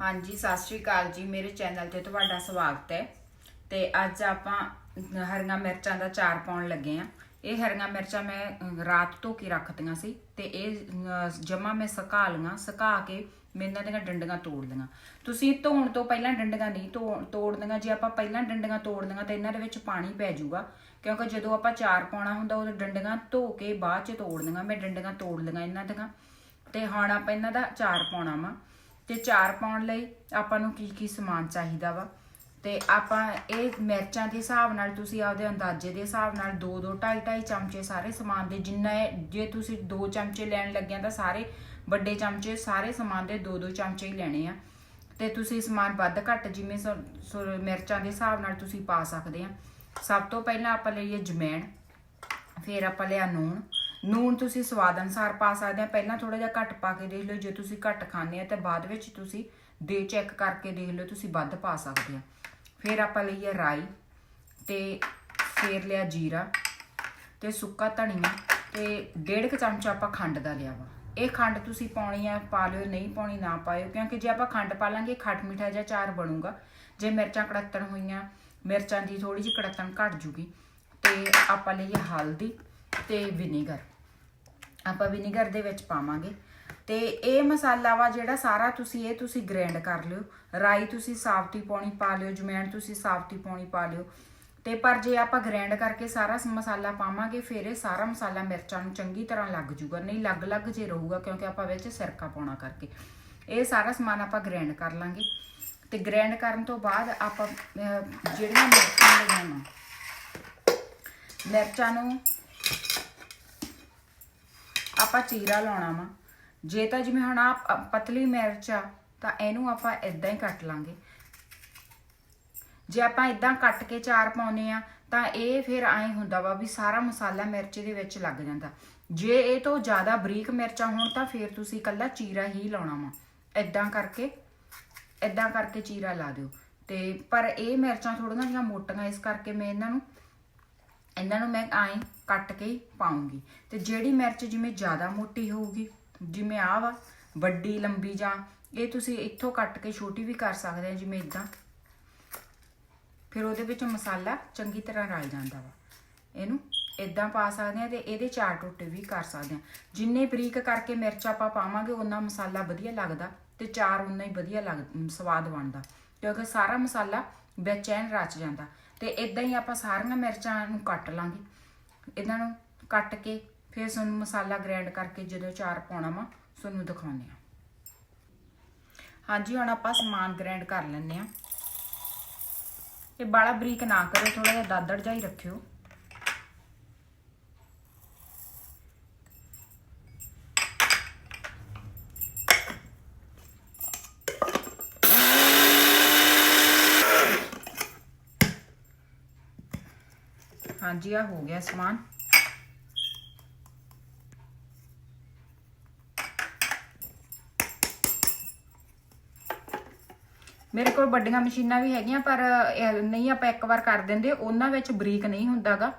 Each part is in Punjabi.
ਹਾਂਜੀ, ਸਤਿ ਸ਼੍ਰੀ ਅਕਾਲ ਜੀ। ਮੇਰੇ ਚੈਨਲ ਤੇ ਤੁਹਾਡਾ ਸਵਾਗਤ ਹੈ। ਤੇ ਅੱਜ ਆਪਾਂ ਹਰੀਆਂ ਮਿਰਚਾਂ ਦਾ ਚਾਰ ਪਾਉਣ ਲੱਗੇ ਆ ਇਹ ਹਰੀਆਂ ਮਿਰਚਾਂ ਮੈਂ ਰਾਤ ਧੋ ਕੇ ਰੱਖਤੀਆਂ ਸੀ ਤੇ ਇਹ ਜਮਾ ਮੈਂ ਸੁਕਾ ਲਈਆਂ ਸੁਕਾ ਕੇ ਮੈਂ ਇਹਨਾਂ ਦੀਆਂ ਡੰਡੀਆਂ ਤੋੜ ਲਈਆਂ ਤੁਸੀਂ ਧੋਣ ਤੋਂ ਪਹਿਲਾਂ ਡੰਡੀਆਂ ਨਹੀਂ ਧੋ- ਤੋੜਨੀਆਂ, ਜੇ ਆਪਾਂ ਪਹਿਲਾਂ ਡੰਡੀਆਂ ਤੋੜਨੀਆਂ ਤਾਂ ਇਹਨਾਂ ਦੇ ਵਿੱਚ ਪਾਣੀ ਪੈ ਜਾਊਗਾ। ਕਿਉਂਕਿ ਜਦੋਂ ਆਪਾਂ ਚਾਰ ਪਾਉਣਾ ਹੁੰਦਾ, ਉਦੋਂ ਡੰਡੀਆਂ ਧੋ ਕੇ ਬਾਅਦ ਚ ਤੋੜਨੀਆਂ ਮੈਂ ਡੰਡੀਆਂ ਤੋੜ ਲਈਆਂ ਇਹਨਾਂ ਦੀਆਂ। ਤੇ ਹੁਣ ਆਪਾਂ ਇਹਨਾਂ ਦਾ ਚਾਰ ਪਾਉਣਾ ਵਾ। ਤੇ ਚਾਰ ਪਾਉਣ ਲਈ ਆਪਾਂ ਨੂੰ ਕੀ ਕੀ ਸਮਾਨ ਚਾਹੀਦਾ ਵਾ। ਤੇ ਆਪਾਂ ਇਹ ਮਿਰਚਾਂ ਦੇ ਹਿਸਾਬ ਨਾਲ ਤੁਸੀਂ ਆਪਦੇ ਅੰਦਾਜ਼ੇ ਦੇ ਹਿਸਾਬ ਨਾਲ 2 2 2.5 2.5 ਚਮਚੇ ਸਾਰੇ ਸਮਾਨ ਦੇ ਜਿੰਨਾ ਇਹ- ਜੇ ਤੁਸੀਂ 2 ਚਮਚੇ ਲੈਣ ਲੱਗਿਆ ਤਾਂ ਸਾਰੇ ਵੱਡੇ ਚਮਚੇ, ਸਾਰੇ ਸਮਾਨ ਦੇ 2 2 ਚਮਚੇ ਹੀ ਲੈਣੇ ਆ। ਤੇ ਤੁਸੀਂ ਸਮਾਨ ਵੱਧ ਘੱਟ ਜਿਵੇਂ ਸ- ਸ- ਮਿਰਚਾਂ ਦੇ ਹਿਸਾਬ ਨਾਲ ਤੁਸੀਂ ਪਾ ਸਕਦੇ ਆ। ਸਭ ਤੋਂ ਪਹਿਲਾਂ ਆਪਾਂ ਲਈਏ ਜਮੈਣ, ਫਿਰ ਆਪਾਂ ਲਿਆ ਨੂਣ। ਨੂਣ ਤੁਸੀਂ ਸਵਾਦ ਅਨੁਸਾਰ ਪਾ ਸਕਦੇ ਆ। ਪਹਿਲਾਂ ਥੋੜਾ ਜਿਹਾ ਘੱਟ ਪਾ ਕੇ ਦੇਖ ਲਓ। ਜੇ ਤੁਸੀਂ ਘੱਟ ਖਾਂਦੇ ਆ ਤਾਂ ਬਾਅਦ ਵਿੱਚ ਤੁਸੀਂ ਦੇ ਚੈੱਕ ਕਰਕੇ ਦੇਖ ਲਓ, ਤੁਸੀਂ ਵੱਧ ਪਾ ਸਕਦੇ ਆ। ਫਿਰ ਆਪਾਂ ਲਈਏ ਰਾਈ ਤੇ ਫਿਰ ਲਿਆ ਜੀਰਾ ਤੇ ਸੁੱਕਾ ਧਨੀਆ ਤੇ ਡੇਢ ਕੁ ਚਮਚ ਆਪਾਂ ਖੰਡ ਦਾ ਲਿਆ ਵਾ। ਇਹ ਖੰਡ ਤੁਸੀਂ ਪਾਉਣੀ ਆ, ਪਾ ਲਿਓ, ਨਹੀਂ ਪਾਉਣੀ ਨਾ ਪਾਇਓ, ਕਿਉਂਕਿ ਜੇ ਆਪਾਂ ਖੰਡ ਪਾ ਲਾਂਗੇ ਖੱਟ ਮਿੱਠਾ ਜਿਹਾ ਚਾਰ ਬਣੂਗਾ। ਜੇ ਮਿਰਚਾਂ ਕੜੱਤਣ ਹੋਈਆਂ, ਮਿਰਚਾਂ ਦੀ ਥੋੜੀ ਜਿਹੀ ਕੜੱਤਣ ਘਟ ਜੂਗੀ। ਤੇ ਆਪਾਂ ਲਈਏ ਹਲਦੀ ਤੇ ਵਿਨੀਗਰ। ਆਪਾਂ ਵਿਨੀਗਰ ਦੇ ਵਿੱਚ ਪਾਵਾਂਗੇ। ਤੇ ਇਹ ਮਸਾਲਾ ਵਾ ਜਿਹੜਾ ਸਾਰਾ ਤੁਸੀਂ, ਇਹ ਤੁਸੀਂ ਗ੍ਰੈਂਡ ਕਰ ਲਿਓ। ਰਾਈ ਤੁਸੀਂ ਸਾਫਤੀ ਪਾਉਣੀ ਪਾ ਲਿਓ, ਜਮੈਣ ਤੁਸੀਂ ਸਾਫਤੀ ਪਾਉਣੀ ਪਾ ਲਿਓ। ਤੇ ਪਰ ਜੇ ਆਪਾਂ ਗ੍ਰੈਂਡ ਕਰਕੇ ਸਾਰਾ ਮਸਾਲਾ ਪਾਵਾਂਗੇ, ਫਿਰ ਇਹ ਸਾਰਾ ਮਸਾਲਾ ਮਿਰਚਾਂ ਨੂੰ ਚੰਗੀ ਤਰ੍ਹਾਂ ਲੱਗ ਜੂਗਾ। ਨਹੀਂ, ਲੱਗ ਲੱਗ ਜੇ ਰਹੂਗਾ, ਕਿਉਂਕਿ ਆਪਾਂ ਵਿੱਚ ਸਿਰਕਾ ਪਾਉਣਾ ਕਰਕੇ। ਇਹ ਸਾਰਾ ਸਮਾਨ ਆਪਾਂ ਗ੍ਰੈਂਡ ਕਰ ਲਾਂਗੇ। ਤੇ ਗ੍ਰੈਂਡ ਕਰਨ ਤੋਂ ਬਾਅਦ ਆਪਾਂ ਜਿਹੜੀਆਂ ਮਿਰਚਾਂ ਲਗਾਉਣਾ ਮਿਰਚਾਂ ਨੂੰ ਆਪਾਂ ਚੀਰਾ ਲਾਉਣਾ ਵਾ। ਜੇ ਤਾਂ ਜਿਵੇਂ ਹੁਣ ਆ ਪਤਲੀ ਮਿਰਚ ਆ, ਤਾਂ ਇਹਨੂੰ ਆਪਾਂ ਇਦਾਂ ਹੀ ਕੱਟ ਲਾਂਗੇ। ਜੇ ਆਪਾਂ ਇਦਾਂ ਕੱਟ ਕੇ ਚਾਰ ਪਾਉਨੇ ਆ, ਤਾਂ ਇਹ ਫਿਰ ਐਂ ਹੁੰਦਾ ਵਾ ਵੀ ਸਾਰਾ ਮਸਾਲਾ ਮਿਰਚ ਦੇ ਵਿੱਚ ਲੱਗ ਜਾਂਦਾ। ਜੇ ਇਹ ਤੋਂ ਜ਼ਿਆਦਾ ਬਰੀਕ ਮਿਰਚਾਂ ਹੋਣ, ਤਾਂ ਫਿਰ ਤੁਸੀਂ ਇਕੱਲਾ ਚੀਰਾ ਹੀ ਲਾਉਣਾ ਵਾ। ਇਦਾਂ ਕਰਕੇ ਇਦਾਂ ਕਰਕੇ ਚੀਰਾ ਲਾ ਦਿਓ। ਤੇ ਪਰ ਇਹ ਮਿਰਚਾਂ ਥੋੜੀਆਂ ਜਿਹੀਆਂ ਮੋਟੀਆਂ, ਇਸ ਕਰਕੇ ਮੈਂ ਇਹਨਾਂ ਨੂੰ ਇਹਨਾਂ ਨੂੰ ਮੈਂ ਐਂ ਕੱਟ ਕੇ ਹੀ ਪਾਉਂਗੀ। ਤੇ ਜਿਹੜੀ ਮਿਰਚ ਜਿਵੇਂ ਜ਼ਿਆਦਾ ਮੋਟੀ ਹੋਊਗੀ, ਜਿਵੇਂ ਆਹ ਵਾ, ਵੱਡੀ, ਲੰਬੀ ਜਾਂ, ਇਹ ਤੁਸੀਂ ਇੱਥੋਂ ਕੱਟ ਕੇ ਛੋਟੀ ਵੀ ਕਰ ਸਕਦੇ ਆ, ਜਿਵੇਂ ਇਦਾਂ। ਫਿਰ ਉਹਦੇ ਵਿੱਚ ਮਸਾਲਾ ਚੰਗੀ ਤਰ੍ਹਾਂ ਰਲ ਜਾਂਦਾ ਵਾ। ਇਹਨੂੰ ਇਦਾਂ ਪਾ ਸਕਦੇ ਆ ਤੇ ਇਹਦੇ ਚਾਰ ਟੋਟੇ ਵੀ ਕਰ ਸਕਦੇ ਆ। ਜਿੰਨੇ ਬਰੀਕ ਕਰਕੇ ਮਿਰਚ ਆਪਾਂ ਪਾਵਾਂਗੇ ਉਹਨਾਂ ਮਸਾਲਾ ਵਧੀਆ ਲੱਗਦਾ। ਤੇ ਚਾਰ ਉਨਾ ਹੀ ਵਧੀਆ ਲੱਗ ਸਵਾਦ ਬਣਦਾ। ਕਿਉਂਕਿ ਸਾਰਾ ਮਸਾਲਾ ਵਿੱਚ ਐਨ ਰਚ ਜਾਂਦਾ। ਤੇ ਇਦਾਂ ਹੀ ਆਪਾਂ ਸਾਰੀਆਂ ਮਿਰਚਾਂ ਨੂੰ ਕੱਟ ਲਾਂਗੇ। ਇਹਨਾਂ ਨੂੰ ਕੱਟ ਕੇ ਫਿਰ ਤੁਹਾਨੂੰ ਮਸਾਲਾ ਗ੍ਰਾਈਂਡ ਕਰਕੇ ਜਦੋਂ ਚਾਰ ਪਾਉਣਾ ਵਾ ਤੁਹਾਨੂੰ ਦਿਖਾਉਂਦੇ ਆ ਹਾਂਜੀ, ਹੁਣ ਆਪਾਂ ਸਮਾਨ ਗ੍ਰਾਈਂਡ ਕਰ ਲੈਂਦੇ ਆ ਇਹ ਬਾਲਾ ਬਰੀਕ ਨਾ ਕਰਿਓ ਥੋੜਾ ਜਿਹਾ ਦਾਦੜ ਜਾਈ ਰੱਖਿਓ। ਹਾਂਜੀ ਆ ਹੋ ਗਿਆ ਸਮਾਨ। ਮੇਰੇ ਕੋਲ ਵੱਡੀਆਂ ਮਸ਼ੀਨਾਂ ਵੀ ਹੈਗੀਆਂ, ਪਰ ਨਹੀਂ ਆਪਾਂ ਇੱਕ ਵਾਰ ਕਰ ਦਿੰਦੇ, ਉਹਨਾਂ ਵਿੱਚ ਬਰੀਕ ਨਹੀਂ ਹੁੰਦਾਗਾ।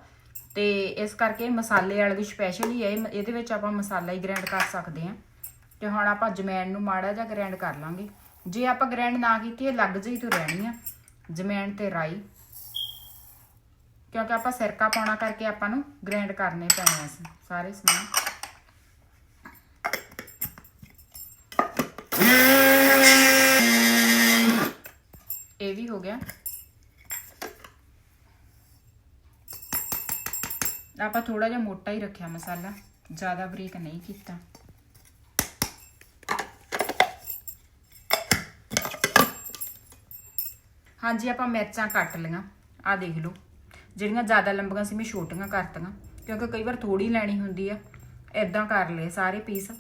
ਤੇ ਇਸ ਕਰਕੇ ਮਸਾਲੇ ਵਾਲੇ ਵੀ ਸਪੈਸ਼ਲ ਹੀ ਹੈ ਇਹਦੇ ਵਿੱਚ ਆਪਾਂ ਮਸਾਲਾ ਹੀ ਗ੍ਰਾਈਂਡ ਕਰ ਸਕਦੇ ਹਾਂ। ਤੇ ਹੁਣ ਆਪਾਂ ਜਮੈਣ ਨੂੰ ਮਾੜਾ ਜਿਹਾ ਗ੍ਰਾਈਂਡ ਕਰ ਲਾਂਗੇ। ਜੇ ਆਪਾਂ ਗ੍ਰਾਈਂਡ ਨਾ ਕੀਤੀ, ਇਹ ਲੱਗ ਜਿਹੀ ਤੂੰ ਰਹਿਣੀ ਆ। ਜਮੈਣ ਤੇ ਰਾਈ। ਕਿਉਂਕਿ ਆਪਾਂ ਸਿਰਕਾ ਪਾਉਣਾ ਕਰਕੇ ਆਪਾਂ ਨੂੰ ਗ੍ਰਾਈਂਡ ਕਰਨੇ ਪੈਣੇ ਆ ਸਾਰੇ ਸਮਾਨ। ਇਹ ਵੀ ਹੋ ਗਿਆ। ਆਪਾਂ ਥੋੜਾ ਜਿਹਾ ਮੋਟਾ ਹੀ ਰੱਖਿਆ ਮਸਾਲਾ, ਜ਼ਿਆਦਾ ਬਰੀਕ ਨਹੀਂ ਕੀਤਾ। ਹਾਂਜੀ, ਆਪਾਂ ਮਿਰਚਾਂ ਕੱਟ ਲਈਆਂ। ਆ ਦੇਖ ਲਓ। ਜਿਹੜੀਆਂ ਜ਼ਿਆਦਾ ਲੰਬੀਆਂ ਸੀ, ਮੈਂ ਛੋਟੀਆਂ ਕਰਤੀਆਂ। ਕਿਉਂਕਿ ਕਈ ਵਾਰ ਥੋੜੀ ਲੈਣੀ ਹੁੰਦੀ ਆ ਇਦਾਂ ਕਰ ਲਏ ਸਾਰੇ ਪੀਸ।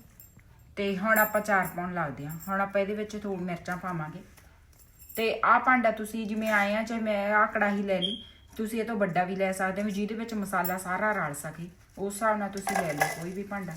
ਤੇ ਹੁਣ ਆਪਾਂ ਚਾਰ ਪਾਉਣ ਲੱਗਦੇ ਆ ਹੁਣ ਆਪਾਂ ਇਹਦੇ ਵਿੱਚ ਥੋੜੀ ਮਿਰਚਾਂ ਪਾਵਾਂਗੇ। ਤੇ ਆਹ ਭਾਂਡਾ ਤੁਸੀਂ ਜਿਵੇਂ ਆਏ ਆ, ਚਾਹੇ ਮੈਂ ਆਹ ਕੜਾਹੀ ਲੈ ਲਈ, ਤੁਸੀਂ ਇਹ ਤੋਂ ਵੱਡਾ ਵੀ ਲੈ ਸਕਦੇ ਹੋ, ਜਿਹਦੇ ਵਿੱਚ ਮਸਾਲਾ ਸਾਰਾ ਰਲ ਸਕੇ। ਉਸ ਹਿਸਾਬ ਨਾਲ ਤੁਸੀਂ ਲੈ ਲਓ ਕੋਈ ਵੀ ਭਾਂਡਾ।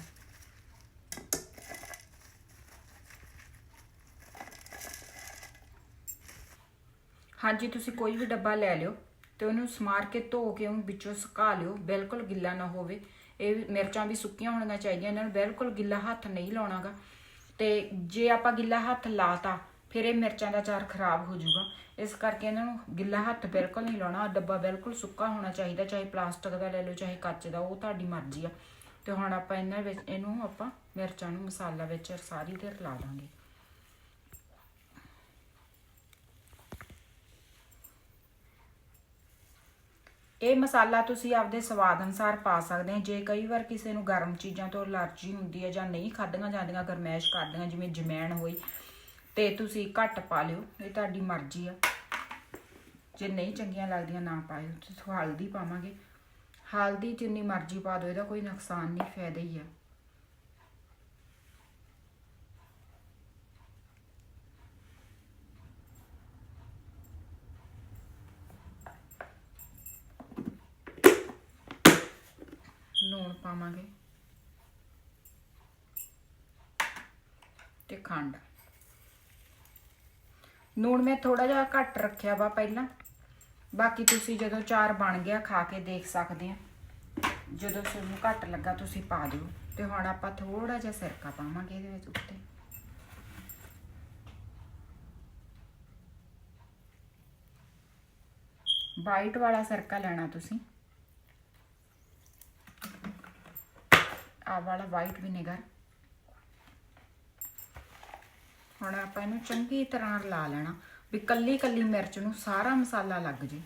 ਹਾਂਜੀ, ਤੁਸੀਂ ਕੋਈ ਵੀ ਡੱਬਾ ਲੈ ਲਿਓ। ਤੇ ਉਹਨੂੰ ਸਮਾਰ ਕੇ ਧੋ ਕੇ ਉਹਨੂੰ ਵਿੱਚੋਂ ਸੁਕਾ ਲਿਓ, ਬਿਲਕੁਲ ਗਿੱਲਾ ਨਾ ਹੋਵੇ। ਇਹ ਵੀ- ਮਿਰਚਾਂ ਵੀ ਸੁੱਕੀਆਂ ਹੋਣੀਆਂ ਚਾਹੀਦੀਆਂ, ਇਹਨਾਂ ਨੂੰ ਬਿਲਕੁਲ ਗਿੱਲਾ ਹੱਥ ਨਹੀਂ ਲਾਉਣਾਗਾ। ਤੇ ਜੇ ਆਪਾਂ ਗਿੱਲਾ ਹੱਥ ਲਾਤਾ, ਫਿਰ ਇਹ ਮਿਰਚਾਂ ਦਾ ਚਾਰ ਖਰਾਬ ਹੋ ਜਾਊਗਾ। ਇਸ ਕਰਕੇ ਇਹਨਾਂ ਨੂੰ ਗਿੱਲਾ ਹੱਥ ਬਿਲਕੁਲ ਨਹੀਂ ਲਾਉਣਾ ਡੱਬਾ ਬਿਲਕੁਲ ਸੁੱਕਾ ਹੋਣਾ ਚਾਹੀਦਾ, ਚਾਹੇ ਪਲਾਸਟਿਕ ਦਾ ਲੈ ਲਓ, ਚਾਹੇ ਕੱਚ ਦਾ, ਉਹ ਤੁਹਾਡੀ ਮਰਜ਼ੀ ਆ। ਤੇ ਹੁਣ ਆਪਾਂ ਇਹਨਾਂ ਵਿੱਚ, ਇਹਨੂੰ ਆਪਾਂ ਮਿਰਚਾਂ ਨੂੰ ਮਸਾਲਾ ਵਿੱਚ ਸਾਰੀ ਤੇ ਰਲਾ ਦਾਂਗੇ। ਇਹ ਮਸਾਲਾ ਤੁਸੀਂ ਆਪਦੇ ਸਵਾਦ ਅਨੁਸਾਰ ਪਾ ਸਕਦੇ ਹੋ। ਜੇ ਕਈ ਵਾਰ ਕਿਸੇ ਨੂੰ ਗਰਮ ਚੀਜ਼ਾਂ ਤੋਂ ਅਲਰਜੀ ਹੁੰਦੀ ਹੈ ਜਾਂ ਨਹੀਂ ਖਾਧੀਆਂ ਜਾਂਦੀਆਂ, ਗਰਮੈਸ਼ ਕਰਦੀਆਂ, ਜਿਵੇਂ ਜਮੈਣ ਹੋਈ, ਤੇ ਤੁਸੀਂ ਘੱਟ ਪਾ ਲਿਓ। ਇਹ ਤੁਹਾਡੀ ਮਰਜ਼ੀ ਆ। ਜੇ ਨਹੀਂ ਚੰਗੀਆਂ ਲੱਗਦੀਆਂ, ਨਾ ਪਾਇਓ। ਤੁਸੀਂ ਹਲਦੀ ਪਾਵਾਂਗੇ। ਹਲਦੀ ਜਿੰਨੀ ਮਰਜ਼ੀ ਪਾ ਦਿਓ, ਇਹਦਾ ਕੋਈ ਨੁਕਸਾਨ ਨਹੀਂ, ਫਾਇਦਾ ਹੀ ਆ ਲੂਣ ਪਾਵਾਂਗੇ। ਤੇ ਖੰਡ। ਲੂਣ ਮੈਂ ਥੋੜਾ ਜਿਹਾ ਘੱਟ ਰੱਖਿਆ ਵਾ ਪਹਿਲਾਂ। ਬਾਕੀ ਤੁਸੀਂ ਜਦੋਂ ਚਾਰ ਬਣ ਗਿਆ ਖਾ ਕੇ ਦੇਖ ਸਕਦੇ ਆ। ਜਦੋਂ ਤੁਹਾਨੂੰ ਘੱਟ ਲੱਗਾ ਤੁਸੀਂ ਪਾ ਦਿਓ। ਤੇ ਹੁਣ ਆਪਾਂ ਥੋੜਾ ਜਿਹਾ ਸਿਰਕਾ ਪਾਵਾਂਗੇ ਇਹਦੇ ਵਿੱਚ ਉੱਤੇ। ਵਾਈਟ ਵਾਲਾ ਸਿਰਕਾ ਲੈਣਾ ਤੁਸੀਂ। ਆਹ ਵਾਲਾ ਵਾਈਟ ਵਿਨੇਗਰ ਹੁਣ ਆਪਾਂ ਇਹਨੂੰ ਚੰਗੀ ਤਰ੍ਹਾਂ ਰਲਾ ਲੈਣਾ ਵੀ ਕੱਲੀ ਕੱਲੀ ਮਿਰਚ ਨੂੰ ਸਾਰਾ ਮਸਾਲਾ ਲੱਗ ਜੇ।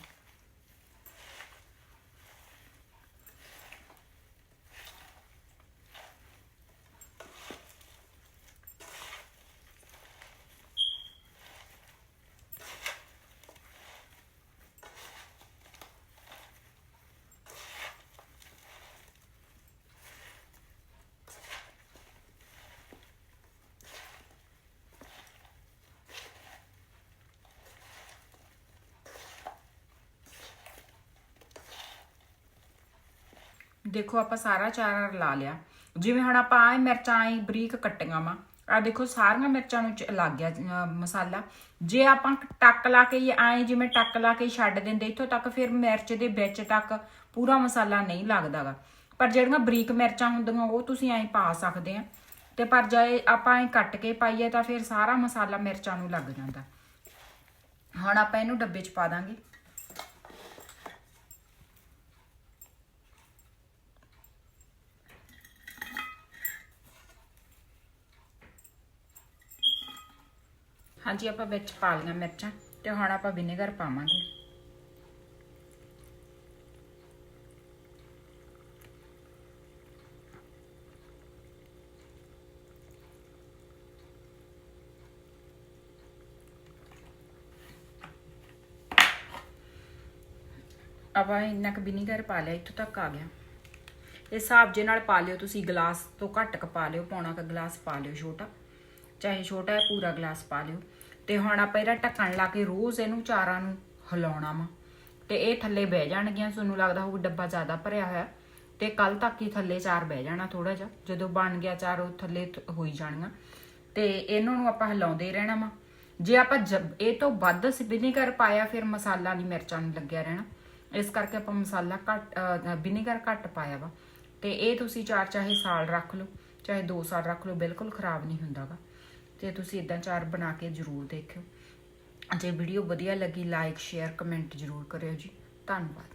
ਦੇਖੋ ਆਪਾਂ ਸਾਰਾ ਚਾਰਾ ਰਲਾ ਲਿਆ। ਜਿਵੇਂ ਹੁਣ ਆਪਾਂ ਆਏ ਮਿਰਚਾਂ ਆਈ ਬਰੀਕ ਕੱਟੀਆਂ ਵਾ। ਆ ਦੇਖੋ ਸਾਰੀਆਂ ਮਿਰਚਾਂ ਨੂੰ ਲੱਗ ਗਿਆ ਮਸਾਲਾ। ਜੇ ਆਪਾਂ ਟੱਕ ਲਾ ਕੇ ਆਏ ਜਿਵੇਂ ਟੱਕ ਲਾ ਕੇ ਛੱਡ ਦਿੰਦੇ, ਇੱਥੋਂ ਤੱਕ ਫਿਰ ਮਿਰਚ ਦੇ ਵਿੱਚ ਤੱਕ ਪੂਰਾ ਮਸਾਲਾ ਨਹੀਂ ਲੱਗਦਾਗਾ। ਪਰ ਜਿਹੜੀਆਂ ਬਰੀਕ ਮਿਰਚਾਂ ਹੁੰਦੀਆਂ, ਉਹ ਤੁਸੀਂ ਐਂ ਪਾ ਸਕਦੇ ਆ। ਤੇ ਪਰ ਜੇ ਆਪਾਂ ਐਂ ਕੱਟ ਕੇ ਪਾਈਏ ਤਾਂ ਫਿਰ ਸਾਰਾ ਮਸਾਲਾ ਮਿਰਚਾਂ ਨੂੰ ਲੱਗ ਜਾਂਦਾ। ਹੁਣ ਆਪਾਂ ਇਹਨੂੰ ਡੱਬੇ 'ਚ ਪਾ ਦਾਂਗੇ। ਹਾਂਜੀ, ਆਪਾਂ ਵਿੱਚ ਪਾ ਲਈਆਂ ਮਿਰਚਾਂ ਤੇ ਹੁਣ ਆਪਾਂ ਵਿਨੇਗਰ ਪਾਵਾਂਗੇ। ਆਪਾਂ ਇੰਨਾ ਕੁ ਵਿਨੇਗਰ ਪਾ ਲਿਆ, ਇੱਥੋਂ ਤੱਕ ਆ ਗਿਆ। ਇਹ ਹਿਸਾਬ ਜੇ ਨਾਲ ਪਾ ਲਿਓ ਤੁਸੀਂ, ਗਲਾਸ ਤੋਂ ਘੱਟ ਕ ਪਾ ਲਿਓ, ਪੌਣਾ ਕ ਗਲਾਸ ਪਾ ਲਿਓ ਛੋਟਾ। ਚਾਹੇ ਛੋਟਾ ਹੈ, ਪੂਰਾ ਗਲਾਸ ਪਾ ਲਿਓ। ਤੇ ਹੁਣ ਆਪਾਂ ਇਹਦਾ ਢੱਕਣ ਲਾ ਕੇ ਰੋਜ਼ ਇਹਨੂੰ ਚਾਰਾਂ ਨੂੰ ਹਿਲਾਉਣਾ ਵਾ। ਤੇ ਇਹ ਥੱਲੇ ਬਹਿ ਜਾਣਗੀਆਂ, ਤੁਹਾਨੂੰ ਲੱਗਦਾ ਹੋਊ ਡੱਬਾ ਜ਼ਿਆਦਾ ਭਰਿਆ ਹੋਇਆ। ਤੇ ਕੱਲ ਤੱਕ ਹੀ ਥੱਲੇ ਚਾਰ ਬਹਿ ਜਾਣਾ ਥੋੜਾ ਜਿਹਾ, ਜਦੋਂ ਬਣ ਗਿਆ ਚਾਰ ਉਹ ਥੱਲੇ ਹੋਈ ਜਾਣੀਆਂ ਤੇ ਇਹਨਾਂ ਨੂੰ ਆਪਾਂ ਹਿਲਾਉਂਦੇ ਰਹਿਣਾ ਵਾ। ਜੇ ਆਪਾਂ ਜਬ- ਇਹ ਤੋਂ ਵੱਧ ਵਿਨੇਗਰ ਪਾਇਆ, ਫਿਰ ਮਸਾਲਾ ਨਹੀਂ ਮਿਰਚਾਂ ਨੂੰ ਲੱਗਿਆ ਰਹਿਣਾ। ਇਸ ਕਰਕੇ ਆਪਾਂ ਮਸਾਲਾ ਘੱਟ ਵਿਨੇਗਰ ਘੱਟ ਪਾਇਆ ਵਾ। ਤੇ ਇਹ ਤੁਸੀਂ ਚਾਰ ਚਾਹੇ ਸਾਲ ਰੱਖ ਲਓ, ਚਾਹੇ 2 ਸਾਲ ਰੱਖ ਲਓ, ਬਿਲਕੁਲ ਖਰਾਬ ਨਹੀਂ ਹੁੰਦਾਗਾ। ਤੇ ਤੁਸੀਂ ਇਦਾਂ ਚਾਰ ਬਣਾ ਕੇ ਜ਼ਰੂਰ ਦੇਖਿਓ। ਜੇ ਵੀਡੀਓ ਵਧੀਆ ਲੱਗੀ ਲਾਈਕ ਸ਼ੇਅਰ ਕਮੈਂਟ ਜ਼ਰੂਰ ਕਰਿਓ ਜੀ। ਧੰਨਵਾਦ।